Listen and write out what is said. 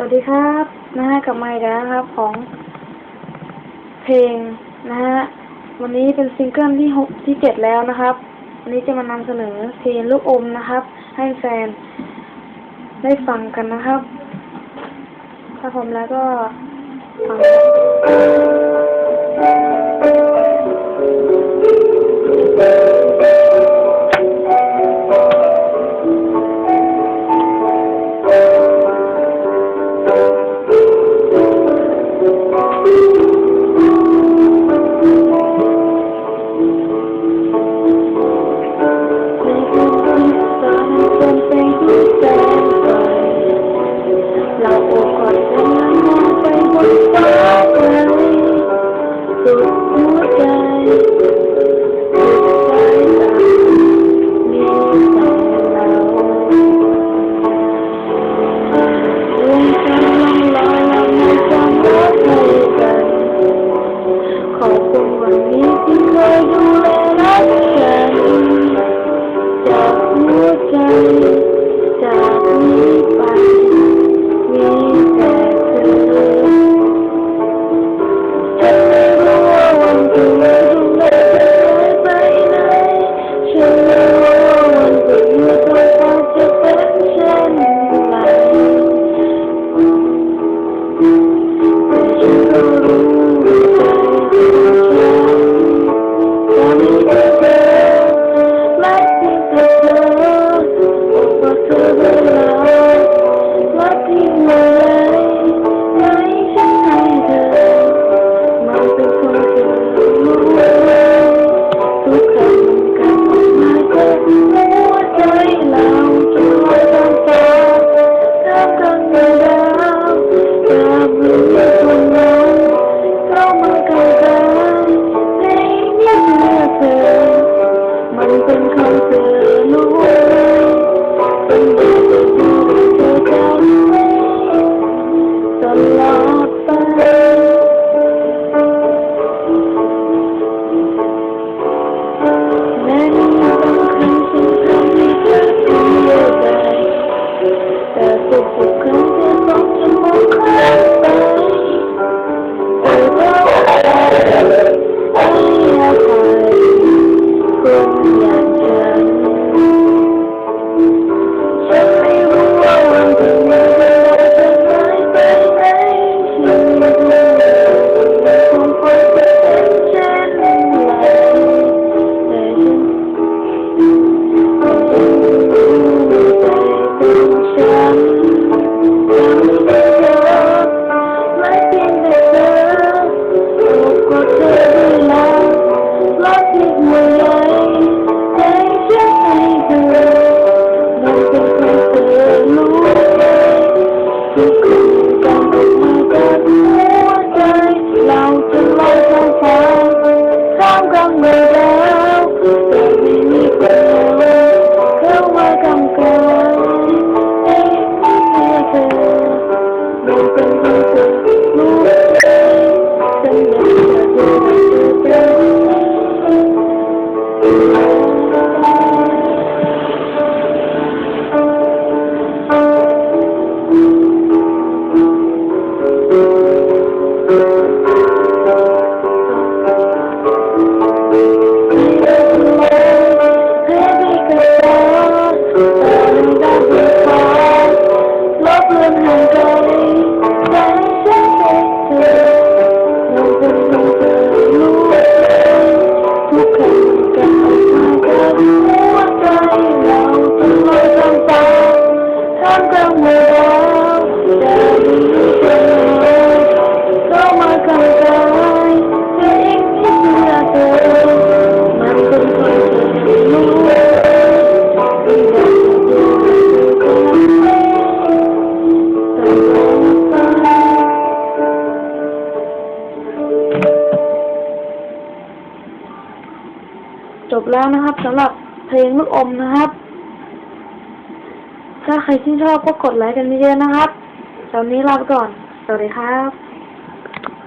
สวัสดีครับนะฮะกับไมาอีกแล้วะครับของเพลงนะฮะวันนี้เป็นซิงเกิลที่หกที่เจ็ดแล้วนะครับ วันนี้จะมานำเสนอเพลงลูกอมนะครับ ให้แฟน ได้ฟังกันนะครับ ถ้าผมแล้วก็ฟัง จบแล้วนะครับสำหรับเพลงลูกอมนะครับ ถ้าใครที่ชอบก็กดไลค์กันเยอะนะครับตอนนี้ลาไปก่อน สวัสดีครับ